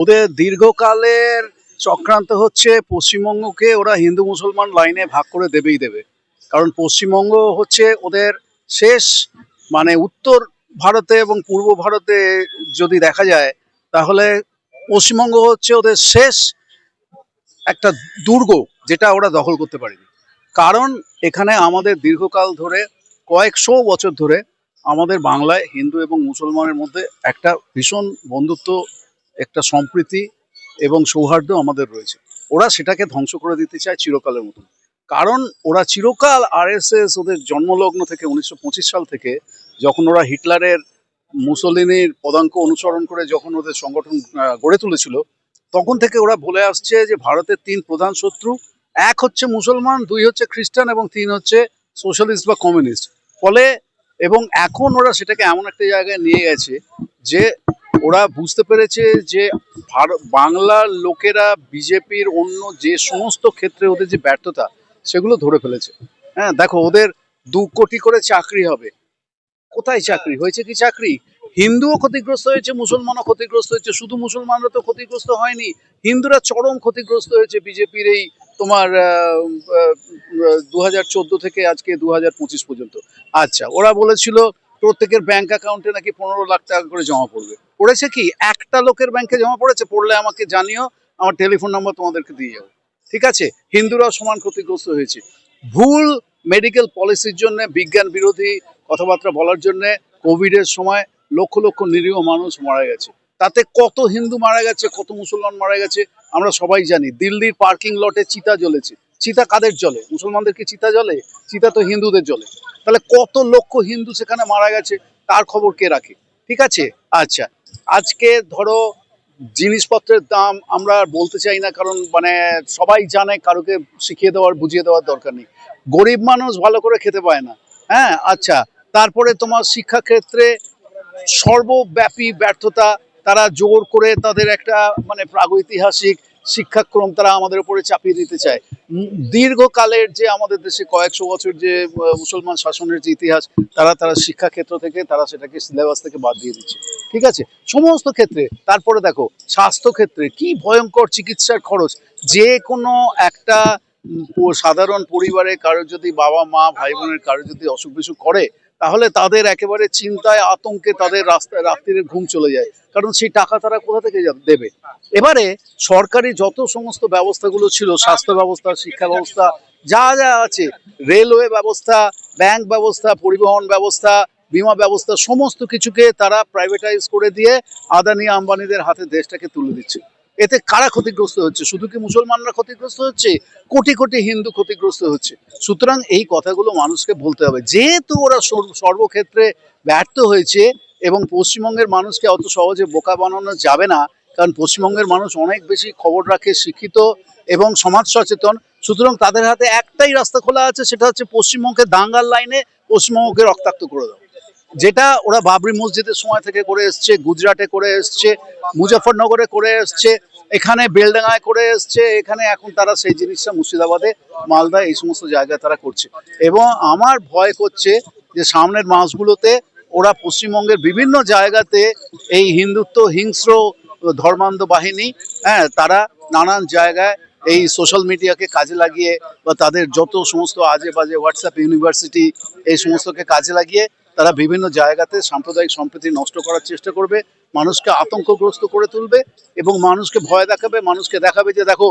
ওদের দীর্ঘকালের চক্রান্ত হচ্ছে পশ্চিমবঙ্গকে ওরা হিন্দু মুসলমান লাইনে ভাগ করে দেবেই দেবে। কারণ পশ্চিমবঙ্গ হচ্ছে ওদের শেষ মানে উত্তর ভারতে এবং পূর্ব ভারতে যদি দেখা যায়, তাহলে পশ্চিমবঙ্গ হচ্ছে ওদের শেষ একটা দুর্গ যেটা ওরা দখল করতে পারেনি। কারণ এখানে আমাদের দীর্ঘকাল ধরে, কয়েকশো বছর ধরে আমাদের বাংলায় হিন্দু এবং মুসলমানের মধ্যে একটা ভীষণ বন্ধুত্ব একটা সম্প্রীতি এবং সৌহার্দ্য আমাদের রয়েছে। ওরা সেটাকে ধ্বংস করে দিতে চায় চিরকালের মতন। কারণ ওরা চিরকাল আরএসএস ওদের জন্মলগ্ন থেকে উনিশশো পঁচিশ সাল থেকে যখন ওরা হিটলারের, মুসলিনীর পদাঙ্ক অনুসরণ করে যখন ওদের সংগঠন গড়ে তুলেছিল, তখন থেকে ওরা বলে আসছে যে ভারতের তিন প্রধান শত্রু, এক হচ্ছে মুসলমান, দুই হচ্ছে খ্রিস্টান এবং তিন হচ্ছে সোশ্যালিস্ট বা কমিউনিস্ট। ফলে এবং এখন ওরা সেটাকে এমন একটা জায়গায় নিয়ে গেছে যে ওরা বুঝতে পেরেছে যে বাংলার লোকেরা বিজেপির অন্য যে সমস্ত ক্ষেত্রে ওদের যে ব্যর্থতা, সেগুলো ধরে ফেলেছে। হ্যাঁ দেখো ওদের দু কোটি করে চাকরি হবে। কোথায় চাকরি? হয়েছে কি চাকরি? হিন্দুও ক্ষতিগ্রস্ত হয়েছে, মুসলমানও ক্ষতিগ্রস্ত হয়েছে। শুধু মুসলমানরা তো ক্ষতিগ্রস্ত হয়নি, হিন্দুরা চরম ক্ষতিগ্রস্ত হয়েছে বিজেপির এই তোমার দু হাজার চোদ্দ থেকে আজকে দু হাজার পঁচিশ পর্যন্ত। আচ্ছা ওরা বলেছিল প্রত্যেকের ব্যাংক অ্যাকাউন্টে নাকি পনেরো লাখ টাকা করে জমা পড়বে। পড়েছে কি? একটা লোকের ব্যাংকে জমা পড়েছে, পড়লে আমাকে জানিও, আমার টেলিফোন নাম্বার তোমাদেরকে দিয়ে যাব। ঠিক আছে? হিন্দুরাও সমান ক্ষতিগ্রস্ত হয়েছে। ভুল মেডিকেল পলিসির জন্য, বিজ্ঞান বিরোধী কথাবার্তা বলার জন্য কোভিডের সময় লক্ষ লক্ষ নিরীহ মানুষ মারা গেছে। তাতে কত হিন্দু মারা গেছে, কত মুসলমান মারা গেছে, আমরা সবাই জানি। দিল্লির পার্কিং লটে চিতা জ্বলেছে। চিতা কাদের জ্বলে মুসলমানদের কি চিতা জলে? চিতা তো হিন্দুদের জলে। তাহলে কত লক্ষ হিন্দু সেখানে মারা গেছে? তার খবর কে রাখে? ঠিক আছে? আচ্ছা আজকে ধরো জিনিসপত্রের দাম আমরা বলতে চাই না, কারণ মানে সবাই জানে, কারোকে শিখিয়ে দেওয়ার, বুঝিয়ে দেওয়ার দরকার নেই। গরিব মানুষ ভালো করে খেতে পায় না। হ্যাঁ আচ্ছা তারপরে তোমার শিক্ষাক্ষেত্রে সর্বব্যাপী ব্যর্থতা, তারা জোর করে তাদের একটা মানে প্রাগৈতিহাসিক শিক্ষাক্রম তারা আমাদের উপরে চাপিয়ে দিতে চায়। দীর্ঘকালের যে আমাদের দেশে কয়েকশো বছর যে মুসলমান শাসনের যে ইতিহাস, তারা তারা শিক্ষাক্ষেত্র থেকে তারা সেটাকে সিলেবাস থেকে বাদ দিয়ে দিচ্ছে। ঠিক আছে? সমস্ত ক্ষেত্রে, তারপরে দেখো, স্বাস্থ্যক্ষেত্রে কি ভয়ঙ্কর চিকিৎসার খরচ। যে কোনো একটা সাধারণ পরিবারে কারোর যদি বাবা মা ভাই বোনের কারোর যদি অসুখ বিসুখ করে তাহলে তাদের একেবারে চিন্তায়, আতঙ্কে তাদের রাস্তায় রাত্রিরে ঘুম চলে যায়। কারণ সেই টাকা তারা কোথা থেকে দেবে? এবারে সরকারি যত সমস্ত ব্যবস্থাগুলো ছিল, স্বাস্থ্য ব্যবস্থা, শিক্ষা ব্যবস্থা, যা যা আছে, রেলওয়ে ব্যবস্থা, ব্যাংক ব্যবস্থা, পরিবহন ব্যবস্থা, বিমা ব্যবস্থা, সমস্ত কিছুকে তারা প্রাইভেটাইজ করে দিয়ে আদানি আম্বানিদের হাতে দেশটাকে তুলে দিচ্ছে। এতে কারা ক্ষতিগ্রস্ত হচ্ছে? শুধু কি মুসলমানরা ক্ষতিগ্রস্ত হচ্ছে? কোটি কোটি হিন্দু ক্ষতিগ্রস্ত হচ্ছে। সুতরাং এই কথাগুলো মানুষকে বলতে হবে। যেহেতু ওরা সর্ব- সর্বক্ষেত্রে ব্যর্থ হয়েছে এবং পশ্চিমবঙ্গের মানুষকে অত সহজে বোকা বানানো যাবে না, কারণ পশ্চিমবঙ্গের মানুষ অনেক বেশি খবর রাখে, শিক্ষিত এবং সমাজ সচেতন। সুতরাং তাদের হাতে একটাই রাস্তা খোলা আছে, সেটা হচ্ছে পশ্চিমবঙ্গের দাঙ্গার লাইনে পশ্চিমবঙ্গকে রক্তাক্ত করে দেওয়া। যেটা ওরা বাবরি মসজিদের সময় থেকে করে এসছে, গুজরাটে করে এসছে মুজাফরনগরে করে এসছে এখানে বেলডাঙ্গায় করে এসছে, এখানে এখন তারা সেই জিনিসটা মুর্শিদাবাদে, মালদা, এই সমস্ত জায়গায় তারা করছে। এবং আমার ভয় করছে যে সামনের মাসগুলোতে ওরা পশ্চিমবঙ্গের বিভিন্ন জায়গাতে এই হিন্দুত্ব, হিংস্র, ধর্মান্ধ বাহিনী হ্যাঁ তারা নানান জায়গায় এই সোশ্যাল মিডিয়াকে কাজে লাগিয়ে বা তাদের যত সমস্ত আজে বাজে হোয়াটসঅ্যাপ ইউনিভার্সিটি এই সমস্তকে কাজে লাগিয়ে তারা বিভিন্ন জায়গাতে সাম্প্রদায়িক সম্প্রীতি নষ্ট করার চেষ্টা করবে। মানুষকে আতঙ্কগ্রস্ত করে তুলবে এবং মানুষকে ভয় দেখাবে, মানুষকে দেখাবে যে দেখো,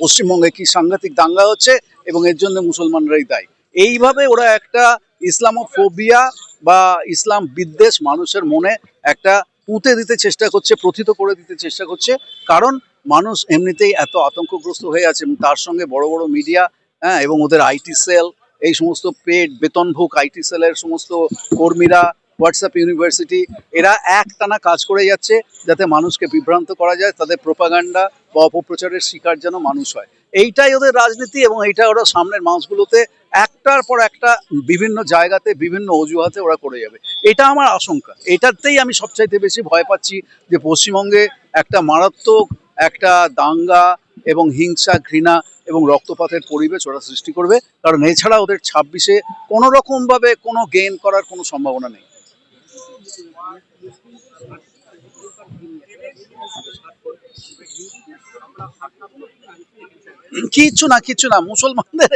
পশ্চিমবঙ্গে কি সাংঘাতিক দাঙ্গা হচ্ছে এবং এর জন্য মুসলমানরাই দায়ী। এইভাবে ওরা একটা ইসলামোফোবিয়া বা ইসলাম বিদ্বেষ মানুষের মনে একটা পুঁতে দিতে চেষ্টা করছে, প্রথিত করে দিতে চেষ্টা করছে। কারণ মানুষ এমনিতেই এত আতঙ্কগ্রস্ত হয়ে আছে এবং তার সঙ্গে বড় বড় মিডিয়া হ্যাঁ এবং ওদের আইটি সেল, এই সমস্ত পেড বেতনভোগ আইটি সেলের সমস্ত কর্মীরা হোয়াটসঅ্যাপ ইউনিভার্সিটি, এরা একটানা কাজ করে যাচ্ছে যাতে মানুষকে বিভ্রান্ত করা যায়, তাদের প্রোপাগান্ডা বা অপপ্রচারের শিকার যেন মানুষ হয়। এইটাই ওদের রাজনীতি এবং এইটা ওরা সামনের মাসগুলোতে একটার পর একটা বিভিন্ন জায়গাতে, বিভিন্ন অজুহাতে ওরা করে যাবে। এটা আমার আশঙ্কা। এটাতেই আমি সবচাইতে বেশি ভয় পাচ্ছি যে পশ্চিমবঙ্গে একটা মারাত্মক, একটা দাঙ্গা এবং হিংসা, ঘৃণা এবং রক্তপাতের পরিবেশ ওরা সৃষ্টি করবে। কারণ এছাড়া ওদের ছাব্বিশে কোনো রকমভাবে কোনো গেইন করার কোনো সম্ভাবনা নেই। কিচ্ছু না কিচ্ছু না। মুসলমানদের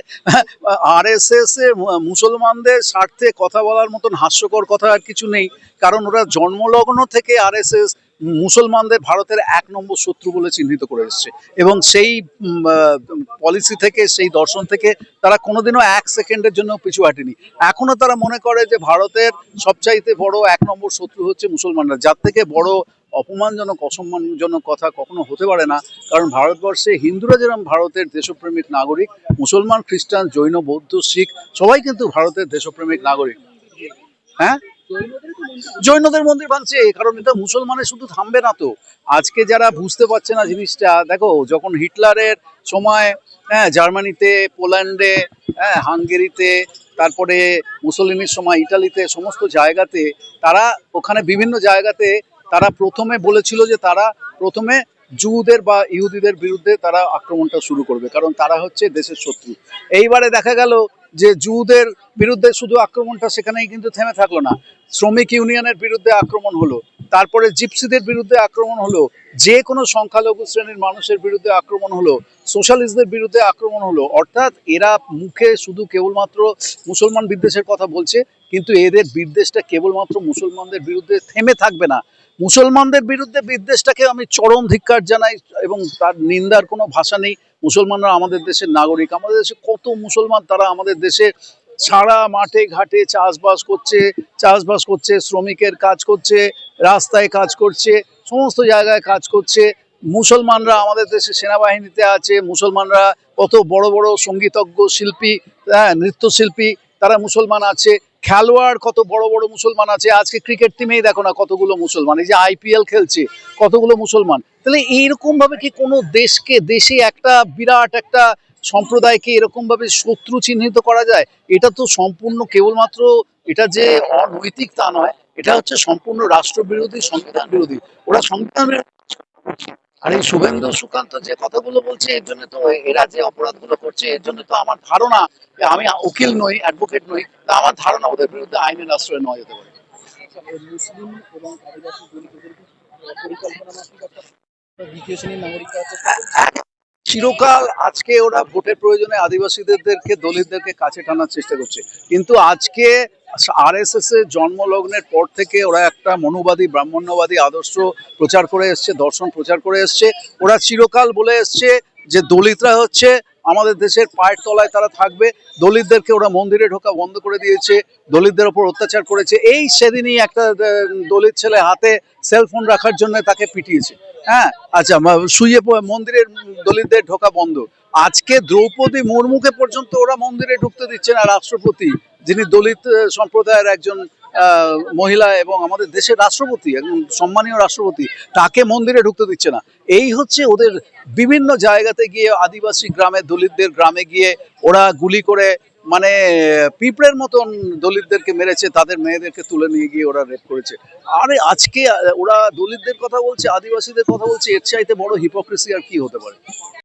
আর এস এস এ মুসলমানদের স্বার্থে কথা বলার মতন হাস্যকর কথা আর কিছু নেই। কারণ ওরা জন্মলগ্ন থেকে আর এস এস মুসলমানদের ভারতের এক নম্বর শত্রু বলে চিহ্নিত করে এসছে। এবং সেই পলিসি থেকে, সেই দর্শন থেকে তারা কোনোদিনও এক সেকেন্ডের জন্য পিছু হাঁটেনি। এখনও তারা মনে করে যে ভারতের সবচাইতে বড় এক নম্বর শত্রু হচ্ছে মুসলমানরা। যার থেকে বড় অপমানজনক, অসম্মানজনক কথা কখনো হতে পারে না। কারণ ভারতবর্ষে হিন্দুরা যেরকম ভারতের দেশপ্রেমিক নাগরিক, মুসলমান, খ্রিস্টান, জৈন, বৌদ্ধ, শিখ, সবাই কিন্তু ভারতের দেশপ্রেমিক নাগরিক। হ্যাঁ? জৈনদের মন্দির ভাঙছে কারণ এটা মুসলমানের শুধু থামবে না তো। আজকে যারা বুঝতে পারছে না জিনিসটা, দেখো, যখন হিটলারের সময় হ্যাঁ জার্মানিতে, পোল্যান্ডে হ্যাঁ হাঙ্গেরিতে, তারপরে মুসলিনের সময়, ইটালিতে, সমস্ত জায়গাতে, তারা ওখানে বিভিন্ন জায়গাতে তারা প্রথমে বলেছিল যে তারা প্রথমে জুদের বা ইহুদিদের বিরুদ্ধে তারা আক্রমণটা শুরু করবে, কারণ তারা হচ্ছে দেশের শত্রু। এইবারে দেখা গেল যে জুদের বিরুদ্ধে শুধু আক্রমণটা সেখানেই কিন্তু থেমে থাকল না। শ্রমিক ইউনিয়নের বিরুদ্ধে আক্রমণ হলো, তারপরে জিপসিদের বিরুদ্ধে আক্রমণ হলো, যে কোনো সংখ্যালঘু শ্রেণির মানুষের বিরুদ্ধে আক্রমণ হলো, সোশ্যালিস্টদের বিরুদ্ধে আক্রমণ হলো। অর্থাৎ এরা মুখে শুধু কেবলমাত্র মুসলমান বিদ্বেষের কথা বলছে, কিন্তু এদের বিদ্বেষটা কেবলমাত্র মুসলমানদের বিরুদ্ধে থেমে থাকবে না। মুসলমানদের বিরুদ্ধে বিদ্বেষটাকে আমি চরম ধিক্কার জানাই এবং তার নিন্দার কোনো ভাষা নেই। মুসলমানরা আমাদের দেশের নাগরিক, আমাদের দেশে কত মুসলমান তারা আমাদের দেশে সারা মাঠে ঘাটে চাষবাস করছে চাষবাস করছে, শ্রমিকের কাজ করছে, রাস্তায় কাজ করছে, সমস্ত জায়গায় কাজ করছে। মুসলমানরা আমাদের দেশে সেনাবাহিনীতে আছে, মুসলমানরা কত বড় বড় সঙ্গীতজ্ঞ শিল্পী হ্যাঁ নৃত্যশিল্পী, তারা মুসলমান আছে। খেলোয়াড়, কত বড় বড় মুসলমান আছে। আজকে ক্রিকেট টিমেই দেখো না কতগুলো মুসলমান। এই যে আইপিএল খেলছে, কতগুলো মুসলমান। তাহলে এইরকম ভাবে কি কোনো দেশকে, দেশে একটা বিরাট একটা সম্প্রদায়কে এরকম ভাবে শত্রু চিহ্নিত করা যায়? এটা তো সম্পূর্ণ কেবলমাত্র এটা যে অনৈতিক তা নয়, এটা হচ্ছে সম্পূর্ণ রাষ্ট্রবিরোধী, সংবিধান বিরোধী। ওরা সংবিধান বিরোধী আর এই শুভেন্দু সুকান্ত যে কথাগুলো বলছে, এর জন্য তো এরা যে অপরাধগুলো করছে, এর জন্য তো আমার ধারণা আমি উকিল নই অ্যাডভোকেট নই, তা আমার ধারণা ওদের বিরুদ্ধে আইনের আশ্রয় নেওয়া যেতে পারে। চিরকাল আজকে ওরা ভোটের প্রয়োজনে আদিবাসীদেরকে, দলিতদেরকে কাছে টানার চেষ্টা করছে। কিন্তু আজকে আর এস এস এর জন্মলগ্নের পর থেকে ওরা একটা মনুবাদী, ব্রাহ্মণ্যবাদী আদর্শ প্রচার করে এসছে, দর্শন প্রচার করে এসছে। ওরা চিরকাল বলে এসছে যে দলিতরা হচ্ছে আমাদের দেশের পায়ের তলায় তারা থাকবে। দলিতদেরকে ওরা মন্দিরে ঢোকা বন্ধ করে দিয়েছে, দলিতদের ওপর অত্যাচার করেছে। এই সেদিনই একটা দলিত ছেলে হাতে সেলফোন রাখার জন্য তাকে পিটিয়েছে। হ্যাঁ আচ্ছা শুয়ে মন্দিরের দলিতদের ঢোকা বন্ধ। আজকে দ্রৌপদী মুর্মুকে পর্যন্ত ওরা মন্দিরে ঢুকতে দিচ্ছে না রাষ্ট্রপতি, যিনি দলিত সম্প্রদায়ের একজন মহিলা এবং আমাদের দেশের রাষ্ট্রপতি, একজন সম্মানীয় রাষ্ট্রপতি, তাকে মন্দিরে ঢুকতে দিচ্ছে না। এই হচ্ছে ওদের বিভিন্ন জায়গাতে গিয়ে আদিবাসী গ্রামে দলিতদের গ্রামে গিয়ে ওরা গুলি করে মানে পিঁপড়ের মতন দলিতদেরকে মেরেছে, তাদের মেয়েদেরকে তুলে নিয়ে গিয়ে ওরা রেপ করেছে। আরে, আজকে ওরা দলিতদের কথা বলছে, আদিবাসীদের কথা বলছে, এর চাইতে বড় হিপোক্রেসি আর কি হতে পারে?